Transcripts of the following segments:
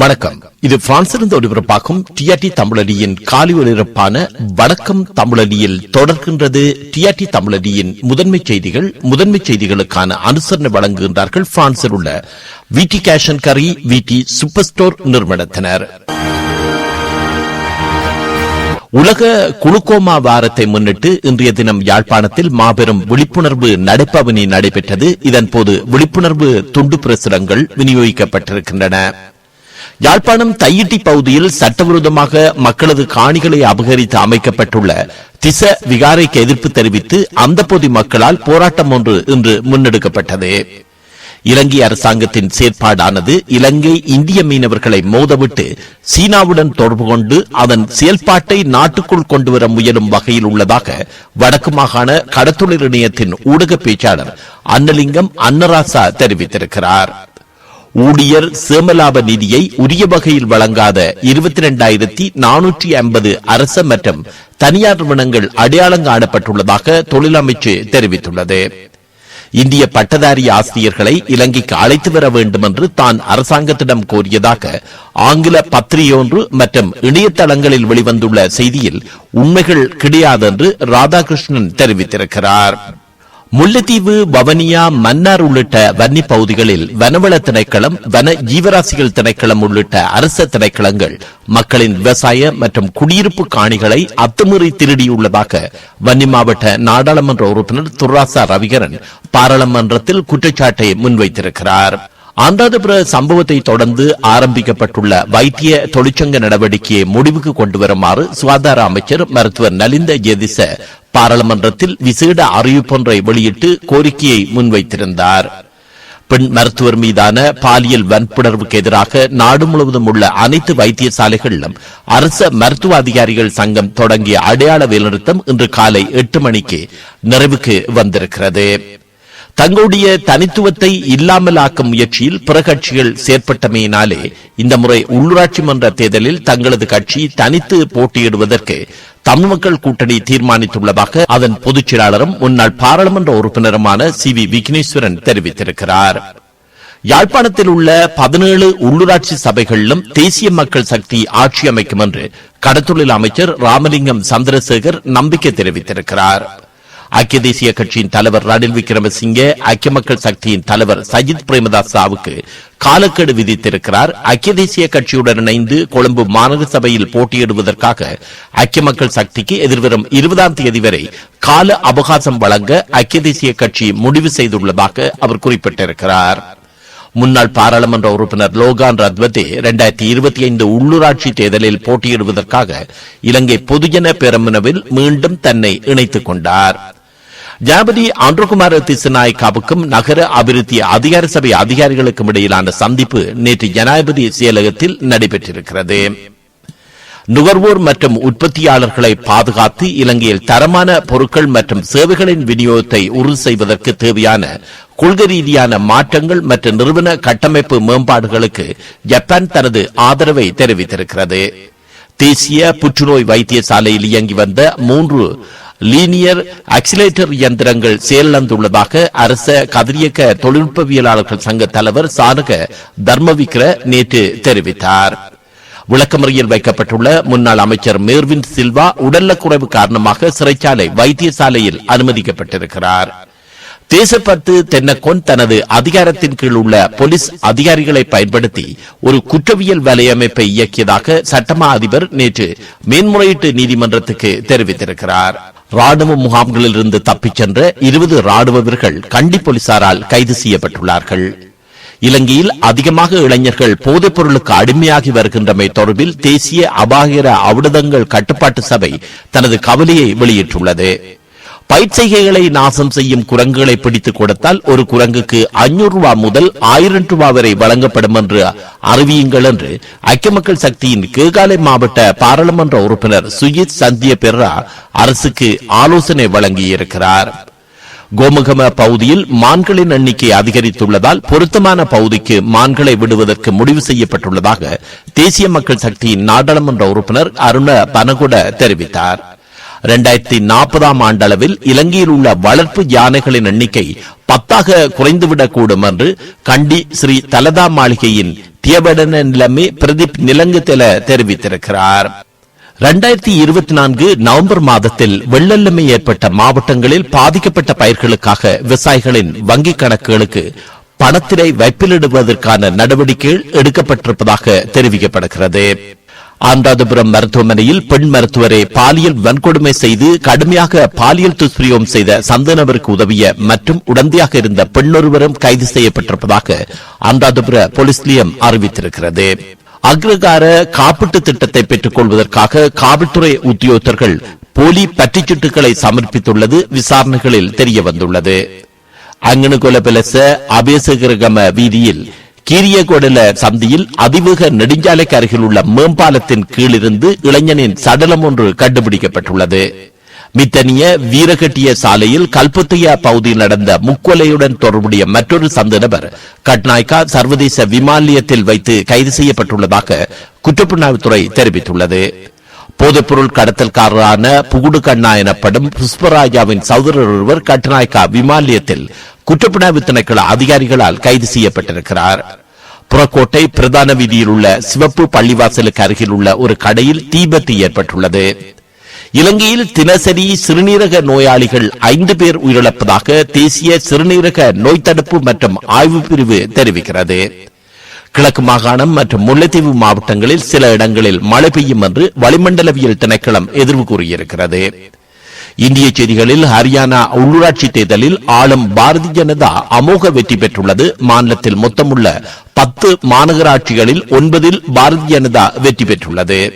வணக்கம். இது பிரான்சிலிருந்து ஒளிபரப்பாகும் டிஆர்டி தமிழடியின் காலி ஒளிபரப்பான வணக்கம் தமிழடியில் தொடர்கின்றது டிஆர்டி தமிழடியின் முதன்மை செய்திகள் முதன்மை செய்திகளுக்கான அனுசரணை வழங்குகின்றார்கள் பிரான்சில் உள்ள விடி கேஷன் கரி விடி சூப்பர் ஸ்டோர் நிறுவனத்தினர். உலக குளுக்கோமா வாரத்தை முன்னிட்டு இன்றைய தினம் யாழ்ப்பாணத்தில் மாபெரும் விழிப்புணர்வு நடைப்பவனி நடைபெற்றது. இதன்போது விழிப்புணர்வு துண்டு பிரசுரங்கள் விநியோகிக்கப்பட்டிருக்கின்றன. யாழ்ப்பாணம் தையிட்டி பகுதியில் சட்டவிரோதமாக மக்களது காணிகளை அபகரித்து அமைக்கப்பட்டுள்ள திச விகாரைக்கு எதிர்ப்பு தெரிவித்து அந்த பகுதி மக்களால் போராட்டம் ஒன்று இன்று முன்னெடுக்கப்பட்டது. இலங்கை அரசாங்கத்தின் செயற்பாடானது இலங்கை இந்திய மீனவர்களை மோதவிட்டு சீனாவுடன் தொடர்பு கொண்டு அதன் செயல்பாட்டை நாட்டுக்குள் கொண்டுவர முயலும் வகையில் உள்ளதாக வடக்கு மாகாண கடத்தொழில் இணையத்தின் ஊடக பேச்சாளர் அன்னலிங்கம் அன்னராசா தெரிவித்திருக்கிறார். ஊழியர் சேமலாப நிதியை உரிய வகையில் வழங்காத இருபத்தி இரண்டாயிரத்தி நானூற்றி ஐம்பது அரச மற்றும் தனியார் நிறுவனங்கள் அடையாளம் காணப்பட்டுள்ளதாக தொழில் அமைச்சு தெரிவித்துள்ளது. இந்திய பட்டதாரி ஆசிரியர்களை இலங்கைக்கு அழைத்து வர வேண்டும் என்று தான் அரசாங்கத்திடம் கோரியதாக ஆங்கில பத்திரிகையொன்று மற்றும் இணையதளங்களில் வெளிவந்துள்ள செய்தியில் உண்மைகள் கிடையாது என்று ராதாகிருஷ்ணன் தெரிவித்திருக்கிறார். முல்லைத்தீவு வவனியா மன்னார் உள்ளிட்ட வன்னி பகுதிகளில் வனவள திணைக்களம் வன ஜீவராசிகள் திணைக்களம் உள்ளிட்ட அரச திணைக்களங்கள் மக்களின் விவசாய மற்றும் குடியிருப்பு காணிகளை அத்துமீறி திருடியுள்ளதாக வன்னி மாவட்ட நாடாளுமன்ற உறுப்பினர் துர்ராசா ரவிகரன் பாராளுமன்றத்தில் குற்றச்சாட்டை முன்வைத்திருக்கிறார். ஆண்டாதபுர சம்பவத்தை தொடர்ந்து ஆரம்பிக்கப்பட்டுள்ள வைத்திய தொழிற்சங்க நடவடிக்கையை முடிவுக்கு கொண்டு வருமாறு சுகாதார அமைச்சர் மருத்துவர் நலிந்த ஜெதிச பாராளுமன்றத்தில் விசேட அறிவிப்பொன்றை வெளியிட்டு கோரிக்கையை முன்வைத்திருந்தார். பெண் மருத்துவர் மீதான பாலியல் வன்புணர்வுக்கு எதிராக நாடு முழுவதும் உள்ள அனைத்து வைத்தியசாலைகளிலும் அரச மருத்துவ அதிகாரிகள் சங்கம் தொடங்கிய அடையாள வேலைநிறுத்தம் இன்று காலை எட்டு மணிக்கு நிறைவுக்கு வந்திருக்கிறது. தங்களுடைய தனித்துவத்தை இல்லாமலாக்கும் முயற்சியில் பிற கட்சிகள் செயற்பட்டமையினாலே இந்த முறை உள்ளூராட்சி மன்ற தேர்தலில் தங்களது கட்சி தனித்து போட்டியிடுவதற்கு தமிழ் மக்கள் கூட்டணி தீர்மானித்துள்ளதாக அதன் பொதுச் செயலாளரும் முன்னாள் பாராளுமன்ற உறுப்பினருமான சி வி விக்னேஸ்வரன் தெரிவித்திருக்கிறார். யாழ்ப்பாணத்தில் உள்ள பதினேழு உள்ளூராட்சி சபைகளிலும் தேசிய மக்கள் சக்தி ஆட்சி அமைக்கும் என்று கடத்தொழில் அமைச்சர் ராமலிங்கம் சந்திரசேகர் நம்பிக்கை தெரிவித்திருக்கிறார். ஐக்கிய தேசிய கட்சியின் தலைவர் ரணில் விக்ரமசிங்கே ஐக்கிய மக்கள் சக்தியின் தலைவர் சஜித் பிரேமதாசாவுக்கு காலக்கெடு விதித்திருக்கிறார். ஐக்கிய தேசிய கட்சியுடன் இணைந்து கொழும்பு மாநகர சபையில் போட்டியிடுவதற்காக ஐக்கிய மக்கள் சக்திக்கு எதிர்வரும் இருபதாம் தேதி வரை கால அவகாசம் வழங்க ஐக்கிய தேசிய கட்சி முடிவு செய்துள்ளதாக அவர் குறிப்பிட்டிருக்கிறார். முன்னாள் பாராளுமன்ற உறுப்பினர் லோகான் ரத்வதே இரண்டாயிரத்தி இருபத்தி ஐந்து உள்ளூராட்சி தேர்தலில் போட்டியிடுவதற்காக இலங்கை பொதுஜன பெரமுனவில் மீண்டும் தன்னை இணைத்துக் கொண்டாா் ஜனாபதி ஆண்ட்ரகுமார திசுநாயக்காவுக்கும் நகர அபிவிருத்தி அதிகார சபை அதிகாரிகளுக்கும் இடையிலான சந்திப்பு நேற்று ஜனாதிபதி செயலகத்தில் நடைபெற்றிருக்கிறது. நுகர்வோர் மற்றும் உற்பத்தியாளர்களை பாதுகாத்து இலங்கையில் தரமான பொருட்கள் மற்றும் சேவைகளின் விநியோகத்தை உறுதி செய்வதற்கு தேவையான கொள்கை ரீதியான மாற்றங்கள் மற்றும் நிறுவன கட்டமைப்பு மேம்பாடுகளுக்கு ஜப்பான் தனது ஆதரவை தெரிவித்திருக்கிறது. தேசிய புற்றுநோய் வைத்தியசாலையில் இயங்கி வந்த மூன்று லீனியர் அக்சிலேட்டர் இயந்திரங்கள் செயலிழந்துள்ளதாக அரச கதிரியக்க தொழில்நுட்பவியலாளர்கள் சங்க தலைவர் சானக தர்மவிக்ர நேற்று தெரிவித்தார். விளக்கமறியில் வைக்கப்பட்டுள்ள முன்னாள் அமைச்சர் மேர்வின் சில்வா உடல்நலக்குறைவு காரணமாக சிறைச்சாலை வைத்தியசாலையில் அனுமதிக்கப்பட்டிருக்கிறார். தேசப்பத்து தென்னக்கொன் தனது அதிகாரத்தின் கீழ் உள்ள போலீஸ் அதிகாரிகளை பயன்படுத்தி ஒரு குற்றவியல் வலையமைப்பை இயக்கியதாக சட்டமா அதிபர் நேற்று மேன்முறையீட்டு நீதிமன்றத்துக்கு தெரிவித்திருக்கிறார். ராணுவ முகாம்களில் இருந்து தப்பிச் சென்ற இருபது ராணுவ வீரர்கள் கண்டி போலீசாரால் கைது செய்யப்பட்டுள்ளார்கள். இலங்கையில் அதிகமாக இளைஞர்கள் போதைப் பொருளுக்கு அடிமையாகி வருகின்றமை தொடர்பில் தேசிய அபாயர அவிடதங்கள் கட்டுப்பாட்டு சபை தனது கவலையை வெளியிட்டுள்ளது. பயிற்சிகைகளை நாசம் செய்யும் குரங்குகளை பிடித்துக் கொடுத்தால் ஒரு குரங்குக்கு ஐநூறு ரூபாய் முதல் ஆயிரம் ரூபாய் வரை வழங்கப்படும் என்று அறிவியுங்கள் என்று ஐக்கிய மக்கள் சக்தியின் கேகாலை மாவட்ட பாராளுமன்ற உறுப்பினர் சுஜித் சந்திய பெர்ரா அரசுக்கு ஆலோசனை வழங்கியிருக்கிறார். கோமுகம பகுதியில் மான்களின் எண்ணிக்கை அதிகரித்துள்ளதால் பொருத்தமான பகுதிக்கு மான்களை விடுவதற்கு முடிவு செய்யப்பட்டுள்ளதாக தேசிய மக்கள் சக்தியின் நாடாளுமன்ற உறுப்பினர் அருண பனகுட தெரிவித்தார். இரண்டாயிரத்தி நாற்பதாம் ஆண்டளவில் இலங்கையில் உள்ள வளர்ப்பு யானைகளின் எண்ணிக்கை பத்தாக குறைந்துவிடக்கூடும் என்று கண்டி ஸ்ரீ தலதா மாளிகையின் தியபடன நிலைமை பிரதீப் நிலங்கு நிலங்குதெல தெரிவித்திருக்கிறார். இரண்டாயிரத்தி இருபத்தி நான்கு நவம்பர் மாதத்தில் வெள்ளெல்லமை ஏற்பட்ட மாவட்டங்களில் பாதிக்கப்பட்ட பயிர்களுக்காக விவசாயிகளின் வங்கிக் கணக்குகளுக்கு பணத்தினை வைப்பிலிடுவதற்கான நடவடிக்கைகள் எடுக்கப்பட்டிருப்பதாக தெரிவிக்கப்படுகிறது. ஆண்டாதபுரம் மருத்துவமனையில் பெண் மருத்துவரை பாலியல் வன்கொடுமை செய்து கடுமையாக பாலியல் துஷ்பிரயோகம் செய்த சந்தனவருக்கு உதவிய மற்றும் உடந்தையாக இருந்த பெண்ணொருவரும் கைது செய்யப்பட்டிருப்பதாக ஆண்டாதபுர போலீஸ் நிலையம் அறிவித்திருக்கிறது. அக்ரகார காப்பீட்டு திட்டத்தை பெற்றுக் கொள்வதற்காக காவல்துறை உத்தியோகத்தர்கள் போலி பற்றிச்சுட்டுகளை சமர்ப்பித்துள்ளது விசாரணைகளில் தெரிய வந்துள்ளது அங்கனுகுல பெலச அபேசகிரகம வீதியில் கீரியகொடல சந்தியில் அதிவேக நெடுஞ்சாலைக்கு அருகில் உள்ள மேம்பாலத்தின் கீழிருந்து இளைஞனின் சடலம் ஒன்று கண்டுபிடிக்கப்பட்டுள்ளது. மித்தனிய வீரகட்டிய சாலையில் கல்பத்தையா பகுதியில் நடந்த முக்கொலையுடன் தொடர்புடைய மற்றொரு சந்த நபர் கட்நாய்கா சர்வதேச விமான நிலையத்தில் வைத்து கைது செய்யப்பட்டுள்ளதாக குற்றப்புலனாய்வுத்துறை தெரிவித்துள்ளது. போதைப்பொருள் கடத்தல்காரரான புகுடு கண்ணா எனப்படும் புஷ்பராஜாவின் சகோதரர் ஒருவர் கட்நாய்கா விமான நிலையத்தில் குற்றப்புலனாய்வு திணைக்கள அதிகாரிகளால் கைது செய்யப்பட்டிருக்கிறார். புறக்கோட்டை பிரதான வீதியில் உள்ள சிவப்பு பள்ளிவாசலுக்கு அருகில் உள்ள ஒரு கடையில் தீபத்து ஏற்பட்டுள்ளது. இலங்கையில் தினசரி சிறுநீரக நோயாளிகள் ஐந்து பேர் உயிரிழப்பதாக தேசிய சிறுநீரக நோய் தடுப்பு மற்றும் ஆய்வு பிரிவு தெரிவிக்கிறது. கிழக்கு மாகாணம் மற்றும் முல்லைத்தீவு மாவட்டங்களில் சில இடங்களில் மழை பெய்யும் என்று வளிமண்டலவியல் திணைக்களம் எதிர்வு கூறியிருக்கிறது. இந்திய செய்திகளில் ஹரியானா உள்ளூராட்சி தேர்தலில் ஆளும் பாரதிய ஜனதா அமோக வெற்றி பெற்றுள்ளது. மாநிலத்தில் மொத்தமுள்ள பத்து மாநகராட்சிகளில் ஒன்பதில் பாரதிய ஜனதா வெற்றி பெற்றுள்ளது.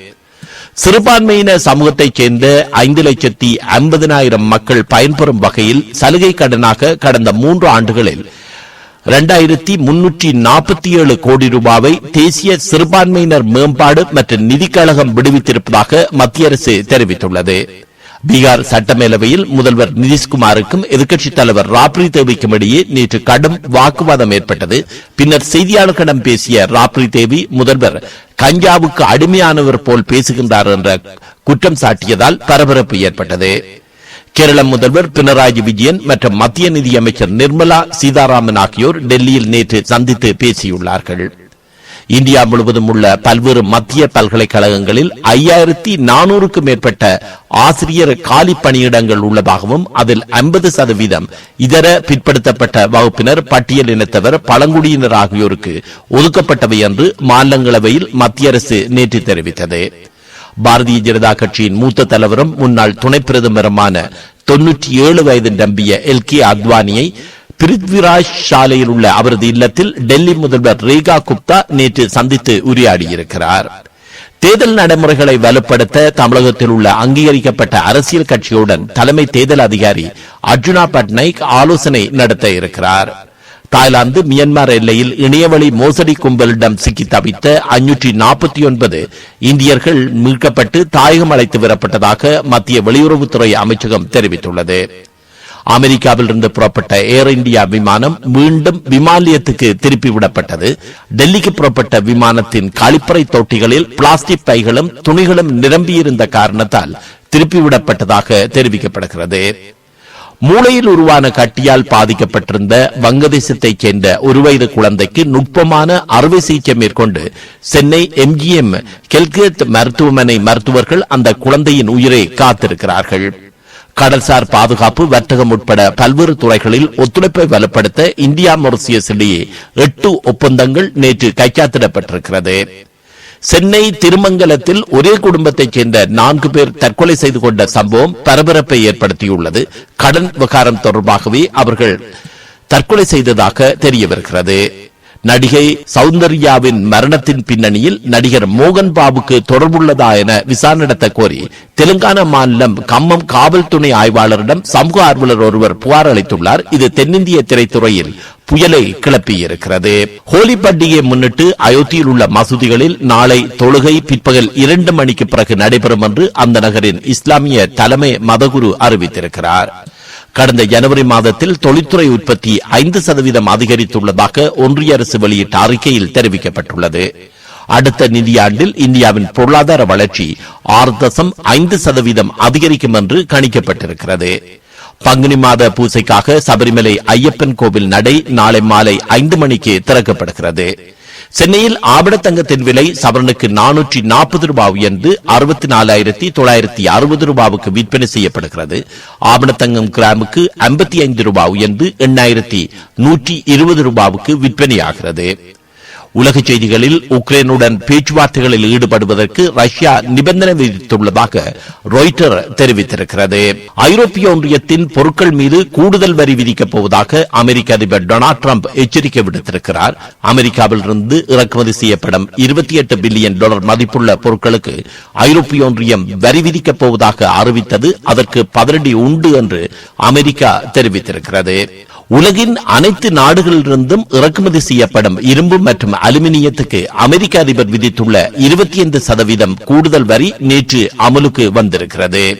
சிறுபான்மையின சமூகத்தைச் சேர்ந்த ஐந்து லட்சத்தி ஐம்பதினாயிரம் மக்கள் பயன்பெறும் வகையில் சலுகை கடனாக கடந்த மூன்று ஆண்டுகளில் இரண்டாயிரத்தி முன்னூற்றி நாற்பத்தி ஏழு கோடி ரூபாவை தேசிய சிறுபான்மையினர் மேம்பாடு மற்றும் நிதிக்கழகம் விடுவித்திருப்பதாக மத்திய அரசு தெரிவித்துள்ளது. பீகார் சட்டமேலவையில் முதல்வர் நிதிஷ்குமாருக்கும் எதிர்க்கட்சித் தலைவர் ராப்ரி தேவிக்கும் இடையே நேற்று கடும் வாக்குவாதம் ஏற்பட்டது. பின்னர் செய்தியாளர்களிடம் பேசிய ராப்ரி தேவி முதல்வர் கஞ்சாவுக்கு அடிமையானவர் போல் பேசுகின்றார் என்ற குற்றம் சாட்டியதால் பரபரப்பு ஏற்பட்டது. கேரள முதல்வர் பினராயி விஜயன் மற்றும் மத்திய நிதியமைச்சர் நிர்மலா சீதாராமன் ஆகியோர் டெல்லியில் நேற்று சந்தித்து பேசியுள்ளார்கள். இந்தியா முழுவதும் உள்ள பல்வேறு மத்திய பல்கலைக்கழகங்களில் ஐயாயிரத்தி நானூறுக்கும் மேற்பட்ட ஆசிரியர் காலி பணியிடங்கள் உள்ளதாகவும் அதில் ஐம்பது சதவீதம் இதர பிற்படுத்தப்பட்ட வகுப்பினர் பட்டியல் இனத்தவர் பழங்குடியினர் ஆகியோருக்கு ஒதுக்கப்பட்டவை என்று மாநிலங்களவையில் மத்திய அரசு நேற்று தெரிவித்தது. பாரதிய ஜனதா கட்சியின் மூத்த தலைவரும் முன்னாள் துணை பிரதமருமான தொன்னூற்றி ஏழு வயது நம்பிய எல் கே அத்வானியை பிருத்விராஜ் சாலையில் உள்ள அவரது இல்லத்தில் டெல்லி முதல்வர் ரேகா குப்தா நேற்று சந்தித்து உரையாடியிருக்கிறார். தேர்தல் நடைமுறைகளை வலுப்படுத்த தமிழகத்தில் உள்ள அங்கீகரிக்கப்பட்ட அரசியல் கட்சியுடன் தலைமை தேர்தல் அதிகாரி அர்ஜுனா பட்நாயக் ஆலோசனை நடத்த இருக்கிறார். தாய்லாந்து மியான்மர் எல்லையில் இணையவழி மோசடி கும்பலிடம் சிக்கி தவித்த ஐநூற்றி நாற்பத்தி ஒன்பது இந்தியர்கள் மீட்கப்பட்டு தாயகம் அழைத்து வரப்பட்டதாக மத்திய வெளியுறவுத்துறை அமைச்சகம் தெரிவித்துள்ளது. அமெரிக்காவில் இருந்து புறப்பட்ட ஏர் இந்தியா விமானம் மீண்டும் விமானியத்துக்கு திருப்பிவிடப்பட்டது திருப்பி விடப்பட்டது. டெல்லிக்கு புறப்பட்ட விமானத்தின் கழிப்பறை தொட்டிகளில் பிளாஸ்டிக் பைகளும் துணிகளும் நிரம்பியிருந்த காரணத்தால் திருப்பிவிடப்பட்டதாக தெரிவிக்கப்படுகிறது. மூளையில் உருவான கட்டியால் பாதிக்கப்பட்டிருந்த வங்கதேசத்தைச் சேர்ந்த ஒரு வயது குழந்தைக்கு நுட்பமான அறுவை சிகிச்சை மேற்கொண்டு சென்னை எம்ஜிஎம் கெல்கேத் மருத்துவமனை மருத்துவர்கள் அந்த குழந்தையின் உயிரை காத்திருக்கிறார்கள். கடல்சார் பாதுகாப்பு வர்த்தகம் உட்பட பல்வேறு துறைகளில் ஒத்துழைப்பை வலுப்படுத்த இந்தியா மொரிசியஸ் இடையே எட்டு ஒப்பந்தங்கள் நேற்று கைச்சாத்திடப்பட்டிருக்கிறது சென்னை திருமங்கலத்தில் ஒரே குடும்பத்தைச் சேர்ந்த நான்கு பேர் தற்கொலை செய்து கொண்ட சம்பவம் பரபரப்பை ஏற்படுத்தியுள்ளது. கடன் விவகாரம் தொடர்பாகவே அவர்கள் தற்கொலை செய்ததாக தெரிய வருகிறது நடிகை சௌந்தர்யாவின் மரணத்தின் பின்னணியில் நடிகர் மோகன் பாபுக்கு தொடர்புள்ளதா என விசாரணை நடத்த கோரி தெலுங்கானா மாநிலம் கம்மம் காவல் துணை ஆய்வாளரிடம் சமூக ஆர்வலர் ஒருவர் புகார் அளித்துள்ளார். இது தென்னிந்திய திரைத்துறையில் புயலை கிளப்பியிருக்கிறது. ஹோலி பண்டிகையை முன்னிட்டு அயோத்தியில் உள்ள மசூதிகளில் நாளை தொழுகை பிற்பகல் இரண்டு மணிக்கு பிறகு நடைபெறும் என்று அந்த நகரின் இஸ்லாமிய தலைமை மதகுரு அறிவித்திருக்கிறார். கடந்த ஜனவரி மாதத்தில் தொழில்துறை உற்பத்தி ஐந்து சதவீதம் அதிகரித்துள்ளதாக ஒன்றிய அரசு வெளியிட்ட அறிக்கையில் தெரிவிக்கப்பட்டுள்ளது. அடுத்த நிதியாண்டில் இந்தியாவின் பொருளாதார வளர்ச்சி ஆறு தசம் ஐந்து சதவீதம் அதிகரிக்கும் என்று கணிக்கப்பட்டிருக்கிறது. பங்குனி மாத பூசைக்காக சபரிமலை ஐயப்பன் கோவில் நடை நாளை மாலை ஐந்து மணிக்கு திறக்கப்படுகிறது. சென்னையில் ஆபடத்தங்கத்தின் விலை சவரனுக்கு நானூற்றி நாற்பது ரூபாய் உயர்ந்து அறுபத்தி நாலாயிரத்தி தொள்ளாயிரத்தி அறுபது ரூபாவுக்கு விற்பனை செய்யப்படுகிறது. ஆபண கிராமுக்கு ஐம்பத்தி ஐந்து ரூபாய் உயர்ந்து எண்ணாயிரத்தி நூற்றி இருபது ரூபாவுக்கு விற்பனையாகிறது. உலக செய்திகளில் உக்ரைனுடன் பேச்சுவார்த்தைகளில் ஈடுபடுவதற்கு ரஷ்யா நிபந்தனை விதித்துள்ளதாக ராய்ட்டர் தெரிவித்திருக்கிறது. ஐரோப்பிய ஒன்றியத்தின் பொருட்கள் மீது கூடுதல் வரி விதிக்கப் போவதாக அமெரிக்க அதிபர் டொனால்டு டிரம்ப் எச்சரிக்கை விடுத்திருக்கிறார். அமெரிக்காவிலிருந்து இறக்குமதி செய்யப்படும் இருபத்தி எட்டு பில்லியன் டாலர் மதிப்புள்ள பொருட்களுக்கு ஐரோப்பிய ஒன்றியம் வரி விதிக்கப் போவதாக அறிவித்தது. அதற்கு பதிலடி உண்டு என்று அமெரிக்கா தெரிவித்திருக்கிறது. உலகின் அனைத்து நாடுகளிலிருந்தும் இறக்குமதி செய்யப்படும் இரும்பு மற்றும் அலுமினியத்துக்கு அமெரிக்க அதிபர் விதித்துள்ள இருபத்தி ஐந்து சதவீதம் கூடுதல் வரி நேற்று அமலுக்கு வந்திருக்கிறது.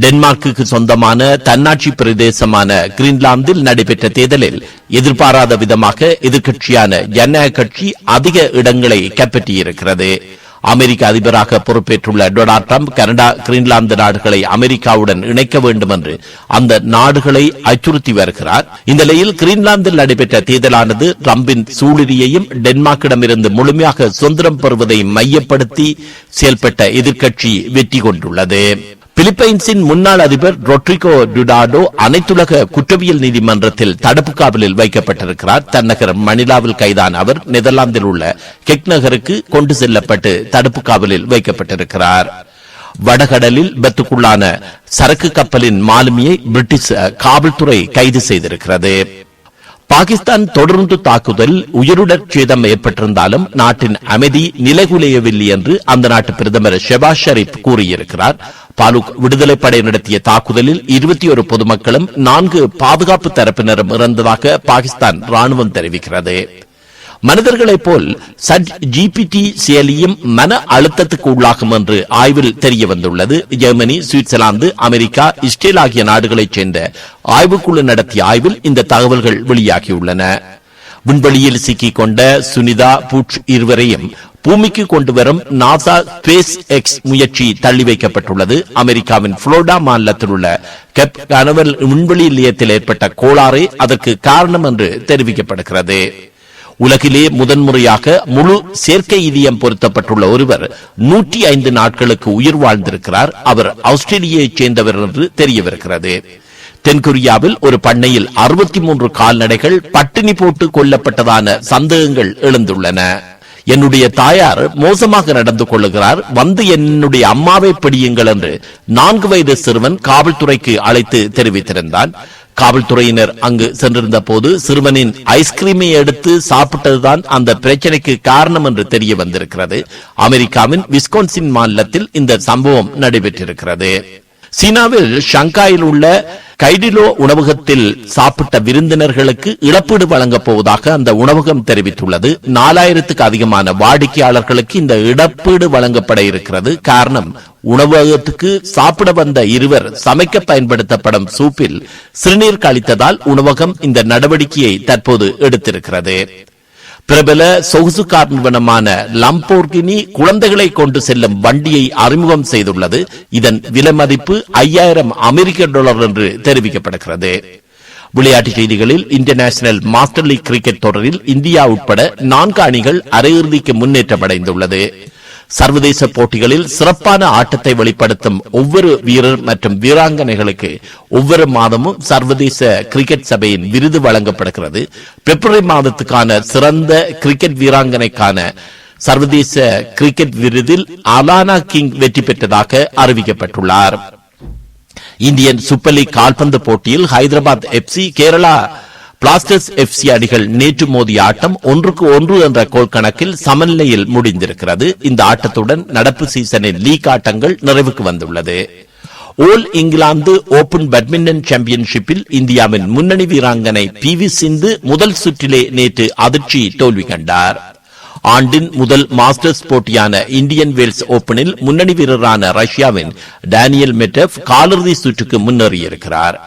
டென்மார்க்குக்கு சொந்தமான தன்னாட்சி பிரதேசமான கிரீன்லாந்தில் நடைபெற்ற தேர்தலில் எதிர்பாராத விதமாக எதிர்க்கட்சியான ஜனநாயக கட்சி அதிக இடங்களை கைப்பற்றியிருக்கிறது. அமெரிக்க அதிபராக பொறுப்பேற்றுள்ள டொனால்ட் ட்ரம்ப் கனடா கிரீன்லாந்து நாடுகளை அமெரிக்காவுடன் இணைக்க வேண்டும் என்று அந்த நாடுகளை அச்சுறுத்தி வருகிறார். இந்த நிலையில் கிரீன்லாந்தில் நடைபெற்ற தேர்தலானது ட்ரம்பின் சூழ்நிலையையும் டென்மார்க்கிடமிருந்து முழுமையாக சுதந்திரம் பெறுவதை மையப்படுத்தி செயல்பட்ட எதிர்க்கட்சி வெற்றி கொண்டுள்ளது. பிலிப்பைன்ஸின் முன்னாள் அதிபர் ரொட்ரிகோ டுடாடோ அனைத்துலக குற்றவியல் நீதிமன்றத்தில் தடுப்பு காவலில் வைக்கப்பட்டிருக்கிறார். தன்னகர் மணிலாவில் கைதான அவர் நெதர்லாந்தில் உள்ள கெக் நகருக்கு கொண்டு செல்லப்பட்டு தடுப்பு காவலில் வைக்கப்பட்டிருக்கிறார். வடகடலில் விபத்துக்குள்ளான சரக்கு கப்பலின் மாலுமியை பிரிட்டிஷ் காவல்துறை கைது செய்திருக்கிறது. பாகிஸ்தான் தொடர்ந்து தாக்குதல் உயிருடற் சேதம் ஏற்பட்டிருந்தாலும் நாட்டின் அமைதி நிலைகுலையவில்லை என்று அந்த நாட்டு பிரதமர் ஷெபாஸ் ஷரீப் கூறியிருக்கிறார். பாலுக் விடுதலை படை நடத்திய தாக்குதலில் இருபத்தி ஒரு பொதுமக்களும் நான்கு பாதுகாப்பு தரப்பினரும் இறந்ததாக பாகிஸ்தான் ராணுவம் தெரிவிக்கிறது. மனிதர்களைப் போல் சட் ஜிபிடி செயலியும் மன அழுத்தத்துக்கு உள்ளாகும் என்று ஆய்வில் தெரிய வந்துள்ளது. ஜெர்மனி சுவிட்சர்லாந்து அமெரிக்கா இஸ்ரேல் ஆகிய நாடுகளைச் சேர்ந்த ஆய்வுக்குழு நடத்திய ஆய்வில் இந்த தகவல்கள் வெளியாகியுள்ளன. விண்வெளியில் சிக்கிக் கொண்ட சுனிதா புட்ச் இருவரையும் பூமிக்கு கொண்டு வரும் நாசா ஸ்பேஸ் எக்ஸ் முயற்சி தள்ளி வைக்கப்பட்டுள்ளது. அமெரிக்காவின் புளோரிடா மாநிலத்தில் உள்ள கெப் கனவல் விண்வெளி நிலையத்தில் ஏற்பட்ட கோளாறே அதற்கு காரணம் என்று தெரிவிக்கப்படுகிறது. உலகிலே முதன்முறையாக முழு செயற்கை இதயம் பொருத்தப்பட்டுள்ள ஒருவர் நூற்றி ஐந்து நாட்களுக்கு உயிர் வாழ்ந்திருக்கிறார். அவர் ஆஸ்திரேலியைச் சேர்ந்தவர் என்று தெரியவிருக்கிறது. தென்கொரியாவில் ஒரு பண்ணையில் அறுபத்தி மூன்று கால்நடைகள் பட்டினி போட்டு கொல்லப்பட்டதான சந்தேகங்கள் எழுந்துள்ளன. என்னுடைய தாயார் மோசமாக நடந்து கொள்ளுகிறார். வந்து என்னுடைய அம்மாவை பிடியுங்கள் என்று நான்கு வயது சிறுவன் காவல்துறைக்கு அழைத்து தெரிவித்திருந்தான். காவல்துறையினர் அங்கு சென்றிருந்த போது சிறுவனின் ஐஸ்கிரீமை எடுத்து சாப்பிட்டதுதான் அந்த பிரச்சனைக்கு காரணம் என்று தெரிய வந்திருக்கிறது. அமெரிக்காவின் விஸ்கான்சின் மாநிலத்தில் இந்த சம்பவம் நடைபெற்றிருக்கிறது. சீனாவில் ஷங்காயில் உள்ள கைடிலோ உணவகத்தில் சாப்பிட்ட விருந்தினர்களுக்கு இழப்பீடு வழங்கப் போவதாக அந்த உணவகம் தெரிவித்துள்ளது. நாலாயிரத்துக்கு அதிகமான வாடிக்கையாளர்களுக்கு இந்த இழப்பீடு வழங்கப்பட இருக்கிறது. காரணம் உணவகத்துக்கு சாப்பிட வந்த இருவர் சமைக்க பயன்படுத்தப்படும் சூப்பில் சிறுநீர் கழித்ததால் உணவகம் இந்த நடவடிக்கையை தற்போது எடுத்திருக்கிறது. பிரபல சொகுசு கார் நிறுவனமான லம்போர்கினி குழந்தைகளை கொண்டு செல்லும் வண்டியை அறிமுகம் செய்துள்ளது. இதன் விலை மதிப்பு ஐயாயிரம் அமெரிக்க டாலர் என்று தெரிவிக்கப்படுகிறது. விளையாட்டுச் செய்திகளில் இன்டர்நேஷனல் மாஸ்டர் லீக் கிரிக்கெட் தொடரில் இந்தியா உட்பட நான்கு அணிகள் அரையிறுதிக்கு முன்னேற்றமடைந்துள்ளது. சர்வதேச போட்டிகளில் சிறப்பான ஆட்டத்தை வெளிப்படுத்தும் ஒவ்வொரு வீரர் மற்றும் வீராங்கனைகளுக்கு ஒவ்வொரு மாதமும் சர்வதேச கிரிக்கெட் சபையின் விருது வழங்கப்படுகிறது. பிப்ரவரி மாதத்துக்கான சிறந்த கிரிக்கெட் வீராங்கனைக்கான சர்வதேச கிரிக்கெட் விருதில் அலானா கிங் வெற்றி பெற்றதாக அறிவிக்கப்பட்டுள்ளார். இந்தியன் சூப்பர் லீக் கால்பந்து போட்டியில் Hyderabad FC Kerala blasters FC அணிகள் நேற்று மோதிய ஆட்டம் ஒன்றுக்கு ஒன்று என்ற கோல் கணக்கில் சமநிலையில் முடிந்திருக்கிறது. இந்த ஆட்டத்துடன் நடப்பு சீசனின் லீக் ஆட்டங்கள் நிறைவுக்கு வந்துள்ளது. ஓல் இங்கிலாந்து ஓபன் பேட்மிண்டன் சாம்பியன்ஷிப்பில் இந்தியாவின் முன்னணி வீராங்கனை பி வி சிந்து முதல் சுற்றிலே நேற்று அதிர்ச்சி தோல்வி கண்டார். ஆண்டின் முதல் மாஸ்டர்ஸ் போட்டியான இந்தியன் வேல்ஸ் ஓபனில் முன்னணி வீரரான ரஷ்யாவின் டேனியல் மெட்டப் காலிறுதி சுற்றுக்கு முன்னேறியிருக்கிறார்.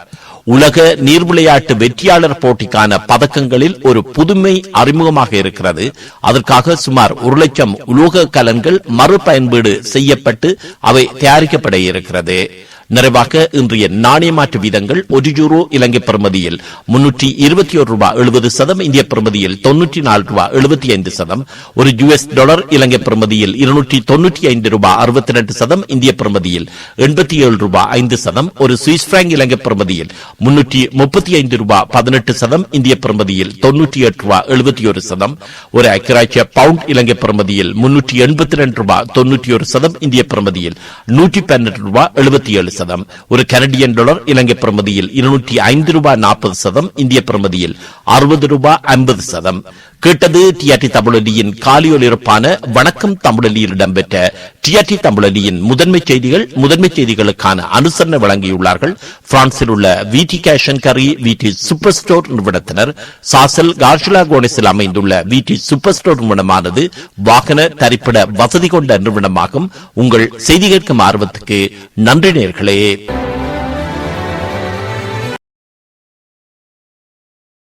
உலக நீர் விளையாட்டு வெற்றியாளர் போட்டிக்கான பதக்கங்களில் ஒரு புதுமை அறிமுகமாக இருக்கிறது. அதற்காக சுமார் ஒரு லட்சம் உலோக கலன்கள் மறுபயன்பாடு செய்யப்பட்டு அவை தயாரிக்கப்பட இருக்கிறது. நிறைவாக இன்றைய நாணய மாற்று வீதங்கள் ஒரு யூரோ இலங்கை பிரமதியில் முன்னூற்றி இருபத்தி ஒரு ரூபாய் எழுபது சதம் இந்திய பிரமதியில் தொன்னூற்றி நாலு ரூபாய் எழுபத்தி ஐந்து சதம் ஒரு யுஎஸ் டாலர் இலங்கை பிரமதியில் இருநூற்றி தொன்னூற்றி ஐந்து ரூபாய் அறுபத்தி ரெண்டு சதம் இந்திய பிரமதியில் எண்பத்தி ஏழு ரூபாய் ஐந்து சதம் ஒரு சுவிஸ் பிராங்க் இலங்கை பிரமதியில் முன்னூற்றி முப்பத்தி ஐந்து ரூபாய் பதினெட்டு சதம் இந்திய பிரமதியில் தொன்னூற்றி எட்டு ரூபாய் எழுபத்தி ஒரு சதம் ஒரு ஐக்கியராட்சிய பவுண்ட் இலங்கை பிரமதியில் முன்னூற்றி எண்பத்தி ரெண்டு ரூபாய் தொன்னூற்றி ஒரு சதம் இந்திய பிரமதியில் நூற்றி பன்னெண்டு ரூபாய் எழுபத்தி ஏழு சதம். ஒரு கனடியன் டாலர் இலங்கை பிரமதியில் இருநூற்றி ஐந்து ரூபாய் நாற்பது சதம் இந்திய பிரமதியில் அறுபது ரூபாய் ஐம்பது சதம். கேட்டது டிஆர்டி தமிழொலியின் காலியொலிருப்பான வணக்கம் தமிழொலியில் இடம்பெற்ற டிஆர்டி தமிழொலியின் முதன்மை செய்திகள் முதன்மை செய்திகளுக்கான அனுசரணை வழங்கியுள்ளார்கள். பிரான்சில் உள்ள வி டி கேஷன் கரி வி டி சூப்பர் ஸ்டோர் நிறுவனத்தினர் சாசல் கார்ஷிலா கோனிஸில் அமைந்துள்ள வி டி சூப்பர் ஸ்டோர் நிறுவனமானது வாகன தரிப்பிட வசதி கொண்ட நிறுவனமாகும். உங்கள் செய்தி கேட்கும் ஆர்வத்துக்கு நன்றி நேர்கள். plate.